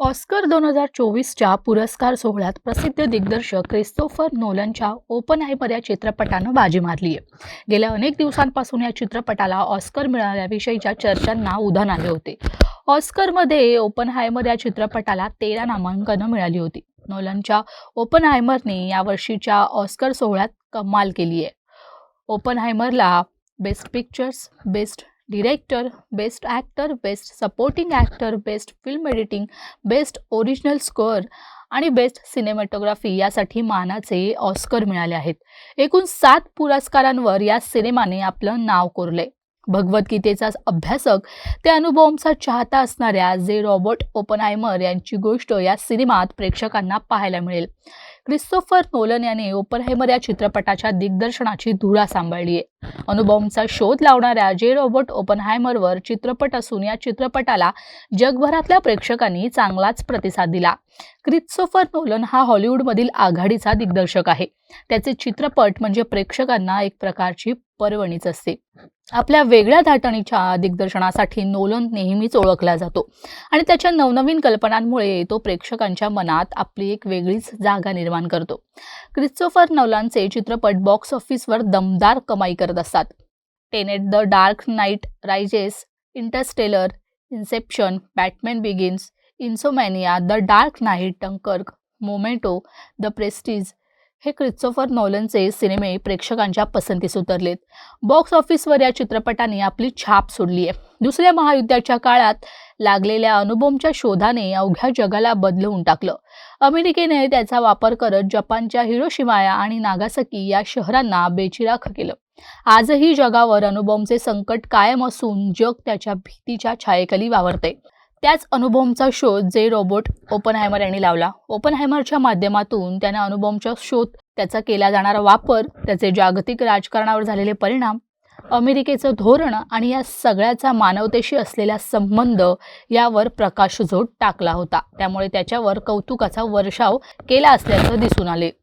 Oscar दोन हजार चोवीसच्या पुरस्कार सोहळ्यात प्रसिद्ध दिग्दर्शक क्रिस्तोफर नोलनच्या ओपन हायपर या चित्रपटानं बाजी मारली आहे गेल्या अनेक दिवसांपासून या चित्रपटाला ऑस्कर मिळाल्याविषयीच्या चर्चांना उधाण आले होते. ऑस्करमध्ये ओपन हायमर या चित्रपटाला तेरा नामांकनं मिळाली होती. नोलनच्या ओपन हायमरने यावर्षीच्या ऑस्कर सोहळ्यात कमाल केली आहे ओपन हायमरला best pictures best director best actor best supporting actor best film editing best original score आणि बेस्ट सिनेमॅटोग्राफी यासाठी मानाचे ऑस्कर मिळाले आहेत. एकूण सात पुरस्कारांवर या सिनेमाने आपलं नाव कोरले भगवद्गीतेचा अभ्यासक ते अनुभवचा चाहता असणाऱ्या जे रॉबर्ट ओपनहायमर यांची गोष्ट या सिनेमात प्रेक्षकांना पाहायला मिळेल. क्रिस्तोफर नोलन याने ओपरहेमर या चित्रपटाच्या दिग्दर्शनाची धुरा सांभाळली आहे. अनुभवांचा शोध लावणाऱ्या जे रॉबर्ट ओपनहायमरवर चित्रपट असून या चित्रपटाला जगभरातल्या प्रेक्षकांनी चांगलाच प्रतिसाद दिला. क्रिस्तोफर नोलन हा हॉलिवूडमधील आघाडीचा दिग्दर्शक आहे. त्याचे चित्रपट म्हणजे प्रेक्षकांना एक प्रकारची पर्वणीच असते. आपल्या वेगळ्या धाटणीच्या दिग्दर्शनासाठी नोलन नेहमीच ओळखला जातो. आणि त्याच्या नवनवीन कल्पनांमुळे तो प्रेक्षकांच्या मनात आपली एक वेगळीच जागा निर्माण करतो. क्रिस्टोफर नवलांचे चित्रपट बॉक्स ऑफिसवर दमदार कमाई करत असतात. Tenet the dark knight rises Interstellar Inception Batman begins Insomnia the dark knight Dunkirk Memento the Prestige हे क्रिस्टोफर नॉलनचे सिनेमे प्रेक्षकांच्या पसंतीस उतरलेत. बॉक्स ऑफिसवर या चित्रपटाने आपली छाप सोडली आहे. दुसऱ्या महायुद्धाच्या काळात लागलेल्या अनुभवच्या शोधाने अवघ्या जगाला बदलवून टाकलं. अमेरिकेने त्याचा वापर करत जपानच्या हिरोशिमाया आणि नागासकी या शहरांना बेचिराख केलं. आजही जगावर अणुबॉम्बचे संकट कायम असून जग त्याच्या भीतीच्या छायेखाली वावरते. त्याच अणुबॉम्बचा शोध जे रोबोट ओपनहायमर यांनी लावला. ओपनहायमरच्या माध्यमातून त्यानं अणुबॉम्बचा शोध त्याचा केला जाणारा वापर त्याचे जागतिक राजकारणावर झालेले परिणाम अमेरिकेचं धोरण आणि या सगळ्याचा मानवतेशी असलेला संबंध यावर प्रकाशझोत टाकला होता. त्यामुळे त्याच्यावर कौतुकाचा वर्षाव केला असल्याचं दिसून आले.